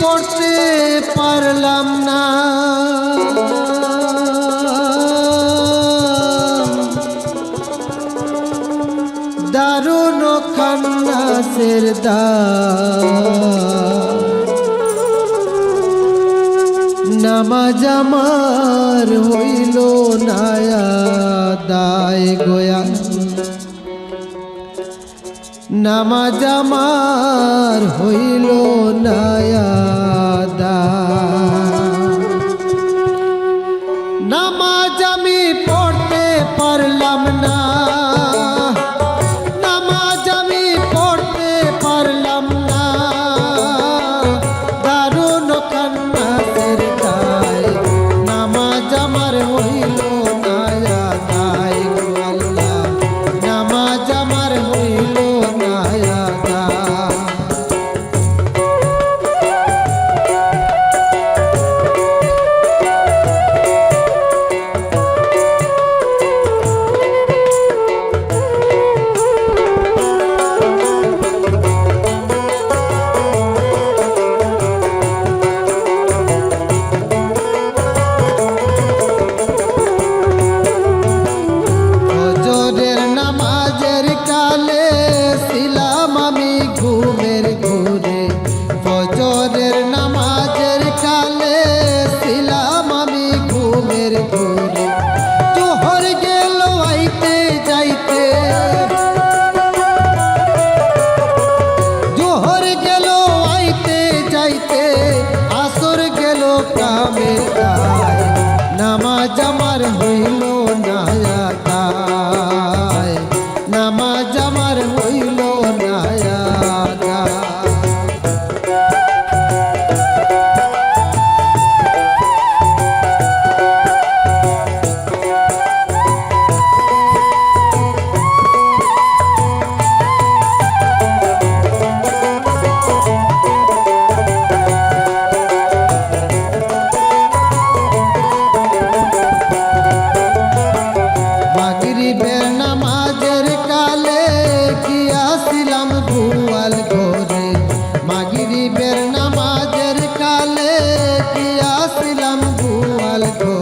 পড়তে পারলাম না। দারুণ খান্নাসের দা নামাজ আমার হইল নায়া দায় গোয়া। নামাজ আমার হইল নায়া ফজরের নামাজের কালে ছিলাম আমি ঘুমের ঘুরে। জোহর গেল আইতে যাইতে। জোহর গেল আইতে যাইতে, আসর গেল কামের কাজ। নামাজ আমার মাগরিবের নামাজের কালে গিয়াছিলাম ভুয়াল ঘর।